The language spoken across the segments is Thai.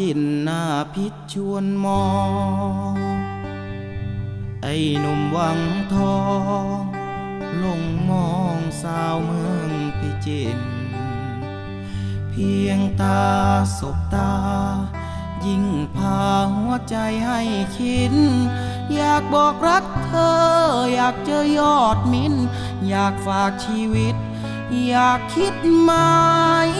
สาวงามพิจินหน้าพิษชวนมอง ไอ้หนุ่มหวังทอง ลงมองสาวเมืองพิจินเพียงตาสบตา ยิ่งพาหัวใจให้คิด อยากบอกรักเธอ อยากเจอยอดมิน อยากฝากชีวิต อยากคิดหมาย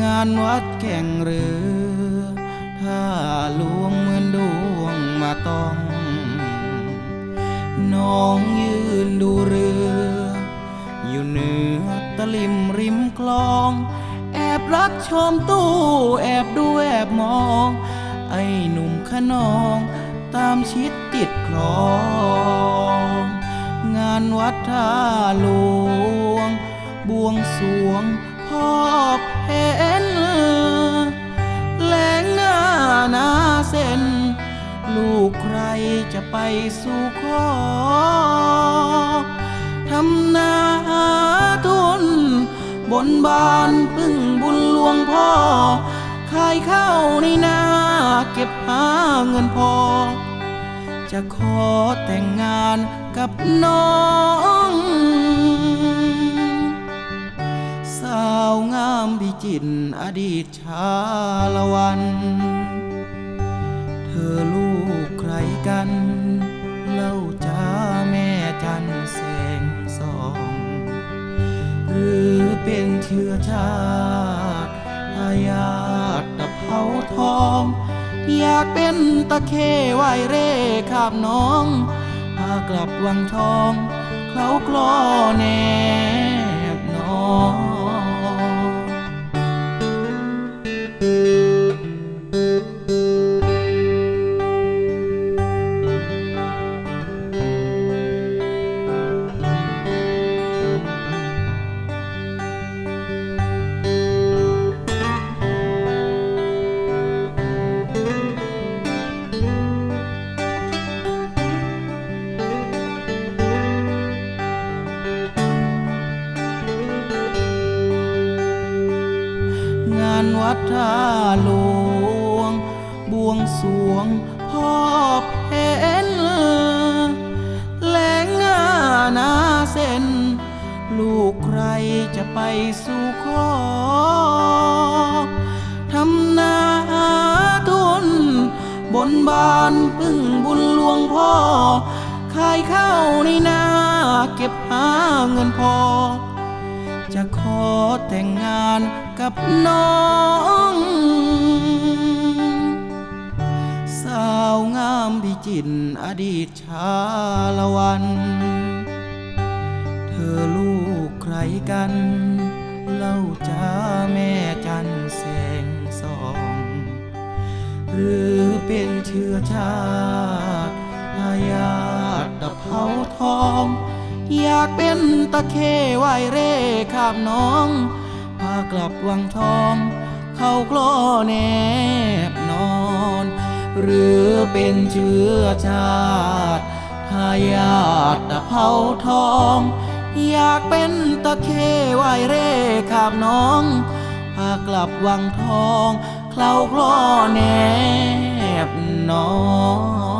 งานวัดแข่งเรือ ถ้าลวงเหมือนดวงมาต้อง น้องยืนดูเรือ อยู่เหนือตะลิมริมคลอง แอบรักชมตู้แอบดูแอบมอง ไอ้หนุ่มขนองตามชิดติดคลอง งานวัดท่าหลวง บวงสรวง พ่อเพนแลงหน้าหนาเส้น ลูกใครจะไปสู่ขอทำนาทุน บนบานพึ่งบุญหลวงพ่อ ขายข้าวในนาเก็บหาเงินพอ จะขอแต่งงานกับน้องาวงามพิจิตรอดีตชาละวัน เธอลูกใครกัน เล่าจ้าแม่จันแสงสองหรือเป็นเชื้อชาติทายาตะเภาทอง อยากเป็นตะเคไวเร่ขาบน้องพากลับวังทอง เขากลอแนบน้ วัดท่าหลวง บวงสวงพ่อเพนแหลงหน้านาเส้น ลูกใครจะไปสู่ขอทำนาหาทุน บนบานพึ่งบุญหลวงพ่อ ขายข้าวในนาเก็บหาเงินพอ จะขอแต่งงานกับน้อง สาวงามพิจิตรอดีตชาละวัน เธอลูกใครกัน เล่าจ้าแม่จันแสงสอง หรือเป็นเชื้อชาติทายาตะเภาทอง อยากเป็นตะเคไหวเร่ขาบน้อง พากลับวังทอง เขากล้อแนบนอน หรือเป็นเชื้อชาติทายาทตะเภาทอง อยากเป็นตะเคไหวเร่ขาบน้อง พากลับวังทองเคล้ากล้อแนบนอน